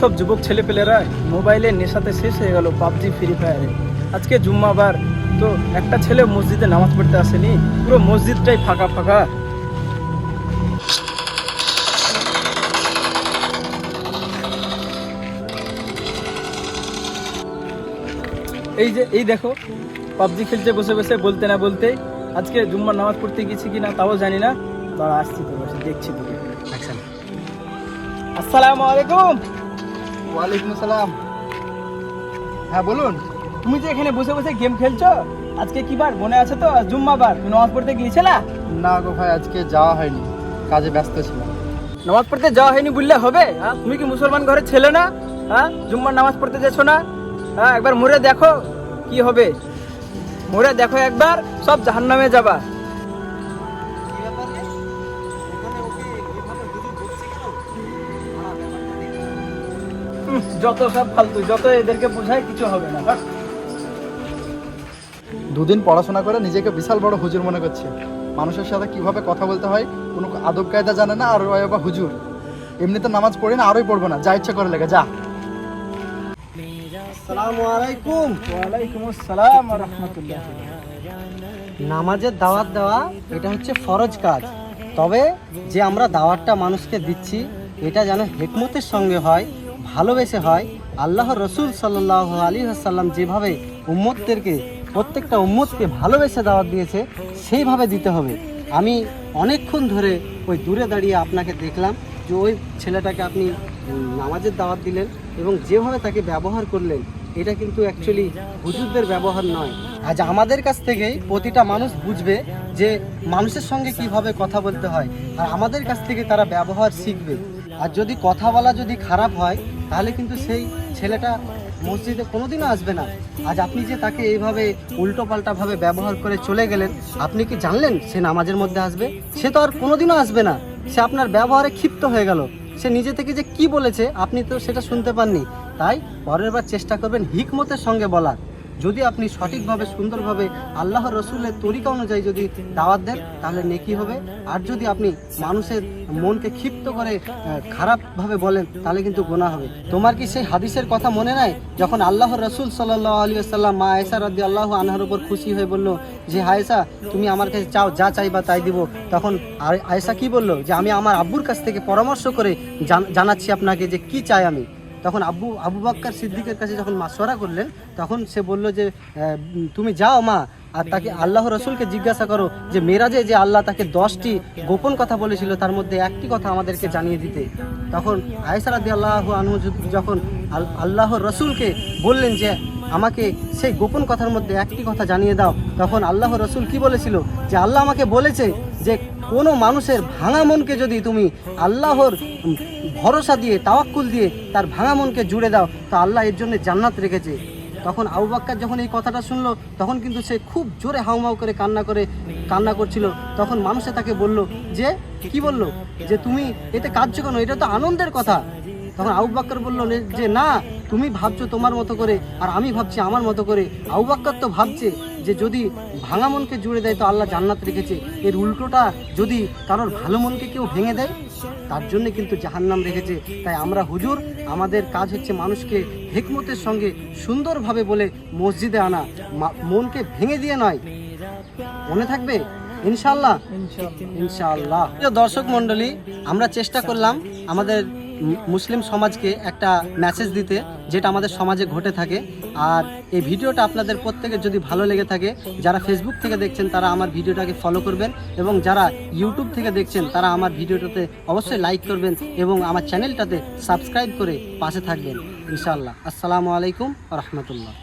সব যুবক ছেলেপেলেরা মোবাইলের নেশাতে শেষ হয়ে গেল পাবজি ফ্রি ফায়ারে আজকে জুম্মাবার তো একটা ছেলে মসজিদে নামাজ পড়তে আসেনি পুরো মসজিদটাই ফাঁকা ফাঁকা। এই যে এই দেখো পাবজি খেলতে বসে বসে বলতে না বলতে আজকে জুম্মার নামাজ পড়তে গেছি কিনা তাও জানি না। দাঁড়া আসছি তো বসে দেখছি তোকে আসসালামু আলাইকুম। ওয়ালাইকুম আসসালাম। হ্যাঁ বলুন। তুমি যে এখানে বসে বসে গেম খেলছো? আজকে কি বার? মনে আছে তো? জুম্মা বার। তুমি নামাজ পড়তে গিয়েছিলা না? গো ভাই আজকে যাওয়া হয়নি। কাজে ব্যস্ত ছিলাম। নামাজ পড়তে যাওয়া হয়নি বললে হবে? হ্যাঁ? তুমি কি মুসলমান ঘরের ছেলে না? হ্যাঁ? জুম্মার নামাজ পড়তে যাচ্ছ না? হ্যাঁ একবার মরে দেখো কি হবে। মরে দেখো একবার সব জাহান্নামে যাবা। যত সব ফালতু যত এদেরকে বোঝায় কিছু হবে না। দুদিন পড়াশোনা করে নিজেকে বিশাল বড় হুজুর মনে করছে। মানুষের সাথে কীভাবে কথা বলতে হয় কোনো আদব কায়দা জানে না আর আবার হুজুর। এমনিতে নামাজ পড়ি না আরোই পড়ব না যা ইচ্ছা করে লেগে যা। আসসালামু আলাইকুম। ওয়ালাইকুম আসসালাম রাহমাতুল্লাহ। নামাজের দাওয়াত দেওয়া এটা হচ্ছে ফরজ কাজ। তবে যে আমরা দাওয়াতটা মানুষকে দিচ্ছি এটা যেন হেকমতের সঙ্গে হয় ভালোবেসে হয় আল্লাহ রসুল সাল্লাহ আলী আসাল্লাম যেভাবে উম্মতদেরকে, প্রত্যেকটা উম্মতকে ভালোবেসে দাওয়াত দিয়েছে, সেইভাবে দিতে হবে। আমি অনেকক্ষণ ধরে ওই দূরে দাঁড়িয়ে আপনাকে দেখলাম যে ওই ছেলেটাকে আপনি নামাজের দাওয়াত দিলেন এবং যেভাবে তাকে ব্যবহার করলেন, এটা কিন্তু অ্যাকচুয়ালি হুজুরদের ব্যবহার নয়। আজ আমাদের কাছ থেকেই প্রতিটা মানুষ বুঝবে যে মানুষের সঙ্গে কীভাবে কথা বলতে হয়, আর আমাদের কাছ থেকে তারা ব্যবহার শিখবে। আর যদি কথা বলা যদি খারাপ হয়, তাহলে কিন্তু সেই ছেলেটা মসজিদে কোনোদিনও আসবে না। আজ আপনি যে তাকে এইভাবে উল্টো ভাবে ব্যবহার করে চলে গেলেন, আপনি কি জানলেন সে নামাজের মধ্যে আসবে? সে তো আর কোনোদিনও আসবে না। সে আপনার ব্যবহারে ক্ষিপ্ত হয়ে গেল। সে নিজে থেকে যে কি বলেছে, আপনি তো সেটা শুনতে পাননি। তাই পরের বার চেষ্টা করবেন হিকমতের সঙ্গে বলার। যদি আপনি সঠিকভাবে, সুন্দরভাবে আল্লাহ রসুলের তরিকা অনুযায়ী যদি দাওয়াত দেন, তাহলে নেকি হবে। আর যদি আপনি মানুষের মনকে ক্ষিপ্ত করে খারাপভাবে বলেন, তাহলে কিন্তু গোনা হবে। তোমার কি সেই হাদিসের কথা মনে নাই? যখন আল্লাহ রসুল সাল্লাহ আলী আসাল্লাম মা আয়সা রদি আল্লাহ আনহার উপর খুশি হয়ে বলল যে আয়েশা, তুমি আমার কাছে চাও, যা চাইবা তাই দিব। তখন আয়- আয়েশা কি বলল? যে, আমি আমার আব্বুর কাছ থেকে পরামর্শ করে জানাচ্ছি আপনাকে যে, কি চাই আমি? তখন আব্বু আবু বাক্কার সিদ্দিকের কাছে যখন মাসোয়ারা করলেন, তখন সে বলল যে তুমি যাও মা, আর তাকে আল্লাহ রসুলকে জিজ্ঞাসা করো যে, মেরাজে যে আল্লাহ তাকে দশটি গোপন কথা বলেছিল, তার মধ্যে একটি কথা আমাদেরকে জানিয়ে দিতে। তখন আয়সারাদি আল্লাহ আনহু যখন আল- আল্লাহ রসুলকে বললেন যে আমাকে সেই গোপন কথার মধ্যে একটি কথা জানিয়ে দাও। তখন আল্লাহ রসুল কি বলেছিল? যে আল্লাহ আমাকে বলেছে যে কোনো মানুষের ভাঙা মনকে যদি তুমি আল্লাহর ভরসা দিয়ে, তাওয়াক্কুল দিয়ে তার ভাঙা মনকে জুড়ে দাও, তা আল্লাহ এর জন্য জান্নাত রেখেছে। তখন আবু বাক্কার যখন এই কথাটা শুনলো, তখন কিন্তু সে খুব জোরে হাউমাউ করে কান্না করে, কান্না করছিল। তখন মানুষে তাকে বলল, যে? কি বলল? যে তুমি এতে কাঁদছো কেন? এটা তো আনন্দের কথা। তখন আবু বাক্কর বলল, যে না তুমি ভাবছ তোমার মতো করে আর আমি ভাবছি আমার মতো করে। আবু বাক্কর তো ভাবছে যে যদি ভাঙা মনকে জুড়ে দেয় তো আল্লাহ জান্নাত রেখেছে। এর উল্টোটা যদি কারোর ভালো মনকে কেউ ভেঙে দেয় তার জন্য কিন্তু জাহান্নাম রেখেছে। তাই আমরা হুজুর আমাদের কাজ হচ্ছে মানুষকে হেকমতের সঙ্গে সুন্দরভাবে বলে মসজিদে আনা। মনকে ভেঙে দিয়ে নয়। মনে থাকবে? ইনশাল্লাহ ইনশাল্লাহ দর্শক মণ্ডলী আমরা চেষ্টা করলাম আমাদের মুসলিম সমাজকে একটা মেসেজ দিতে, যেটা আমাদের সমাজে ঘটে থাকে। আর এই ভিডিওটা আপনাদের প্রত্যেকের যদি ভালো লেগে থাকে, যারা ফেসবুক থেকে দেখছেন, তারা আমার ভিডিওটাকে ফলো করবেন এবং যারা ইউটিউব থেকে দেখছেন, তারা আমার ভিডিওটাতে অবশ্যই লাইক করবেন এবং আমার চ্যানেলটাতে সাবস্ক্রাইব করে পাশে থাকবেন। ইনশাআল্লাহ। আসসালামু আলাইকুম রহমতুল্লাহ।